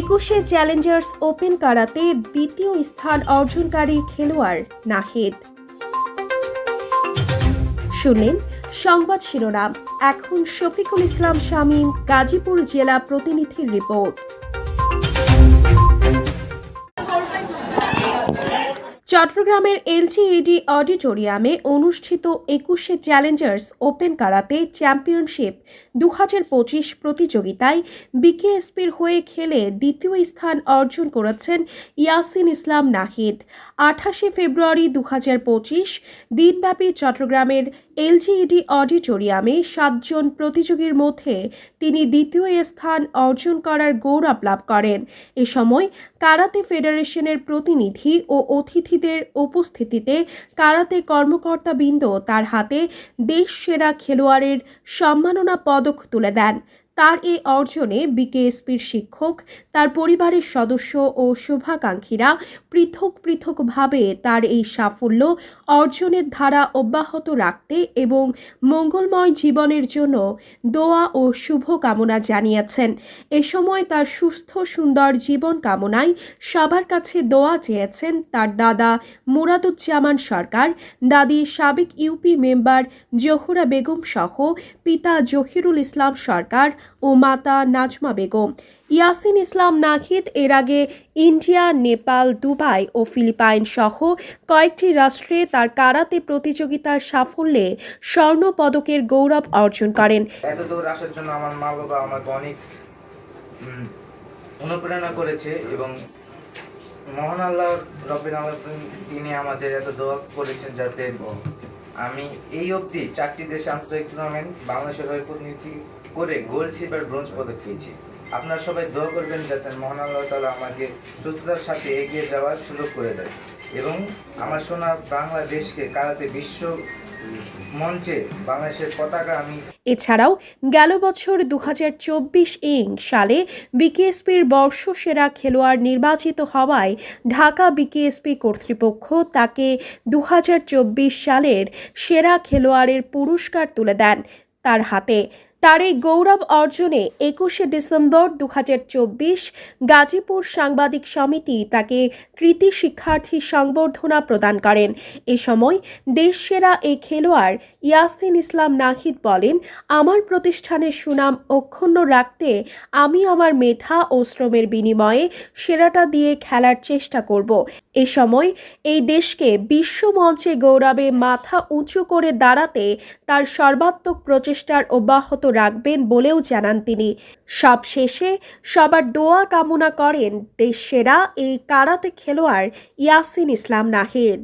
একুশে Challengers open karate দ্বিতীয় স্থান অর্জনকারী খেলোয়াড় নাহিদ। শুনলেন সংবাদ শিরোনাম। এখন শফিকুল ইসলাম শামীম, গাজীপুর জেলা প্রতিনিধির রিপোর্ট। চট্টগ্রামের এলজিইডি অডিটোরিয়ামে অনুষ্ঠিত একুশে চ্যালেঞ্জার্স ওপেন কারাতে চ্যাম্পিয়নশিপ দু পঁচিশ প্রতিযোগিতায় বিকেএসপির হয়ে খেলে দ্বিতীয় স্থান অর্জন করেছেন ইয়াসিন ইসলাম নাহিদ। আঠাশে ফেব্রুয়ারি দু হাজার পঁচিশ দিনব্যাপী চট্টগ্রামের এলজিইডি অডিটোরিয়ামে সাতজন প্রতিযোগীর মধ্যে তিনি দ্বিতীয় স্থান অর্জন করার গৌরব লাভ করেন। এ সময় কারাতে ফেডারেশনের প্রতিনিধি ও অতিথিদের উপস্থিতিতে কারাতে কর্মকর্তাবৃন্দ তার হাতে দেশ সেরা খেলোয়াড়ের সম্মাননা পদক তুলে দেন। তার এই অর্জনে বিকেএসপির শিক্ষক, তার পরিবারের সদস্য ও শুভাকাঙ্ক্ষীরা পৃথক পৃথকভাবে তার এই সাফল্য অর্জনের ধারা অব্যাহত রাখতে এবং মঙ্গলময় জীবনের জন্য দোয়া ও শুভ কামনা জানিয়েছেন। এ সময় তার সুস্থ, সুন্দর জীবন কামনায় সবার কাছে দোয়া চেয়েছেন তার দাদা মুরাদুজ্জামান সরকার, দাদি সাবেক ইউপি মেম্বার জহুরা বেগম সহ পিতা জহিরুল ইসলাম সরকার ও মাতা নাজমা বেগম। ইয়াসিন ইসলাম নাহিদ এর আগে ইন্ডিয়া, নেপাল, দুবাই ও ফিলিপাইন সহ কয়েকটি রাষ্ট্রে তার কারাতে প্রতিযোগিতার সাফল্যে স্বর্ণ পদকের গৌরব অর্জন করেন। এত আসার জন্য আমার মা বাবা আমাকে অনেক অনুপ্রেরণা করেছে এবং মহান আল্লাহ আলামিন তিনি আমাদের এত দোয়া করেছেন যাতে আমি এই অবধি চারটি দেশে আন্তর্জাতিক টুর্নামেন্ট, বাংলাদেশের হয়ে প্রতিনিধি করে গোল্ড সিলভার ব্রোঞ্জ পদক পেয়েছি। আপনারা সবাই দোয়া করবেন যাতে মহান আল্লাহ তালা আমাকে সুস্থতার সাথে এগিয়ে যাওয়ার সুযোগ করে দেয়। এবং আমার সোনা বাংলাদেশকে কারাতে বিশ্ব মঞ্চে বাংলাদেশের পতাকা আমি এছাড়াও গেল বছর দু হাজার চব্বিশ ইং সালে বিকেএসপির বর্ষসেরা খেলোয়াড় নির্বাচিত হওয়ায় ঢাকা বিকেএসপি কর্তৃপক্ষ তাকে দু হাজার চব্বিশ সালের সেরা খেলোয়াড়ের পুরস্কার তুলে দেন তার হাতে। তার এই গৌরব অর্জনে একুশে ডিসেম্বর দু হাজার চব্বিশ গাজীপুর সাংবাদিক সমিতি তাকে কৃতি শিক্ষার্থী সংবর্ধনা প্রদান করেন। এ সময় দেশসেরা এই খেলোয়াড় ইয়াসিন ইসলাম নাহিদ বলেন, আমার প্রতিষ্ঠানের সুনাম অক্ষুণ্ণ রাখতে আমি আমার মেধা ও শ্রমের বিনিময়ে সেরাটা দিয়ে খেলার চেষ্টা করব। এ সময় এই দেশকে বিশ্ব মঞ্চে গৌরবে মাথা উঁচু করে দাঁড়াতে তার সর্বাত্মক প্রচেষ্টার অব্যাহত রাখবেন বলেও জানান তিনি। সব শেষে সবার দোয়া কামনা করেন দেশ সেরা এই কারাতে খেলোয়াড় ইয়াসিন ইসলাম নাহিদ।